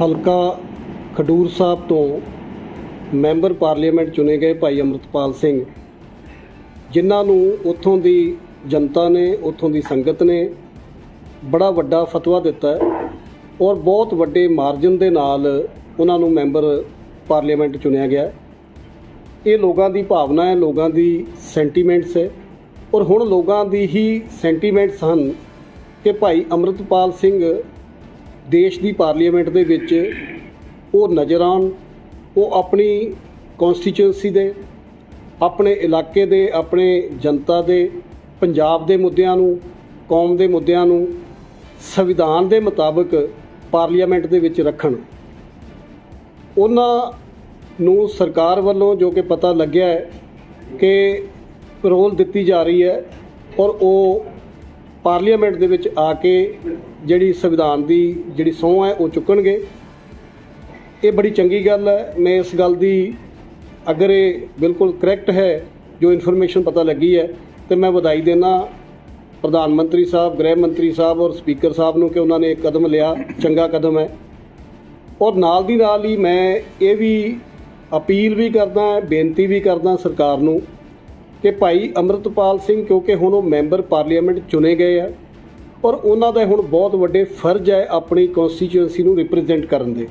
ਹਲਕਾ ਖਡੂਰ ਸਾਹਿਬ ਤੋਂ member parliament ਚੁਣੇ ਗਏ ਭਾਈ ਅਮਰਤਪਾਲ ਸਿੰਘ। ਜਿਨ੍ਹਾਂ ਨੂੰ ਉੱਥੋਂ ਦੀ ਜਨਤਾ ਨੇ, ਉੱਥੋਂ ਦੀ ਸੰਗਤ ਨੇ ਬੜਾ ਵੱਡਾ ਫਤਵਾ ਦਿੱਤਾ ਔਰ ਬਹੁਤ ਵੱਡੇ ਮਾਰਜਨ ਦੇ ਨਾਲ ਉਹਨਾਂ ਨੂੰ ਮੈਂਬਰ ਪਾਰਲੀਮੈਂਟ ਚੁਣਿਆ ਗਿਆ ਇਹ ਲੋਕਾਂ ਦੀ ਭਾਵਨਾ ਹੈ, ਲੋਕਾਂ ਦੀ ਸੈਂਟੀਮੈਂਟਸ ਹੈ ਔਰ ਹੁਣ ਲੋਕਾਂ ਦੀ ਹੀ ਸੈਂਟੀਮੈਂਟਸ ਹਨ ਕਿ ਭਾਈ ਅਮਰਤਪਾਲ ਸਿੰਘ ਦੇਸ਼ ਦੀ ਪਾਰਲੀਮੈਂਟ ਦੇ ਵਿੱਚ ਉਹ ਨਜ਼ਰ ਆਉਣ, ਉਹ ਆਪਣੀ ਕਨਸਟੀਚੁਐਂਸੀ ਦੇ, ਆਪਣੇ ਇਲਾਕੇ ਦੇ, ਆਪਣੇ ਜਨਤਾ ਦੇ, ਪੰਜਾਬ ਦੇ ਮੁੱਦਿਆਂ ਨੂੰ, ਕੌਮ ਦੇ ਮੁੱਦਿਆਂ ਨੂੰ ਸੰਵਿਧਾਨ ਦੇ ਮੁਤਾਬਕ ਪਾਰਲੀਮੈਂਟ ਦੇ ਵਿੱਚ ਰੱਖਣ। ਉਹਨਾਂ ਨੂੰ ਸਰਕਾਰ ਵੱਲੋਂ ਜੋ ਕਿ ਪਤਾ ਲੱਗਿਆ ਹੈ ਕਿ ਰੋਲ ਦਿੱਤੀ ਜਾ ਰਹੀ ਹੈ ਔਰ ਉਹ ਪਾਰਲੀਮੈਂਟ ਦੇ ਵਿੱਚ ਆ ਕੇ ਜਿਹੜੀ ਸੰਵਿਧਾਨ ਦੀ ਜਿਹੜੀ ਸਹੁੰ ਹੈ, ਉਹ ਚੁੱਕਣਗੇ। ਇਹ ਬੜੀ ਚੰਗੀ ਗੱਲ ਹੈ। ਮੈਂ ਇਸ ਗੱਲ ਦੀ ਅਗਰ ਇਹ ਬਿਲਕੁਲ ਕਰੈਕਟ ਹੈ, ਜੋ ਇਨਫੋਰਮੇਸ਼ਨ ਪਤਾ ਲੱਗੀ ਹੈ। ਤੇ ਮੈਂ ਵਧਾਈ ਦੇਣਾ ਪ੍ਰਧਾਨ ਮੰਤਰੀ ਸਾਹਿਬ, ਗ੍ਰਹਿ ਮੰਤਰੀ ਸਾਹਿਬ ਔਰ ਸਪੀਕਰ ਸਾਹਿਬ ਨੂੰ ਕਿ ਉਹਨਾਂ ਨੇ ਇੱਕ ਕਦਮ ਲਿਆ। ਚੰਗਾ ਕਦਮ ਹੈ। ਔਰ ਨਾਲ ਦੀ ਨਾਲ ਹੀ ਮੈਂ ਇਹ ਵੀ ਅਪੀਲ ਵੀ ਕਰਦਾ, ਬੇਨਤੀ ਵੀ ਕਰਦਾ ਸਰਕਾਰ ਨੂੰ ਕਿ ਭਾਈ ਅਮਰਤਪਾਲ ਸਿੰਘ ਕਿਉਂਕਿ ਹੁਣ ਉਹ ਮੈਂਬਰ ਪਾਰਲੀਮੈਂਟ ਚੁਣੇ ਗਏ ਆ ਔਰ ਉਹਨਾਂ ਦਾ ਹੁਣ ਬਹੁਤ ਵੱਡੇ ਫਰਜ਼ ਹੈ ਆਪਣੀ ਕਨਸਟੀਚੁਐਂਸੀ ਨੂੰ ਰਿਪਰੈਜ਼ੈਂਟ ਕਰਨ ਦੇ।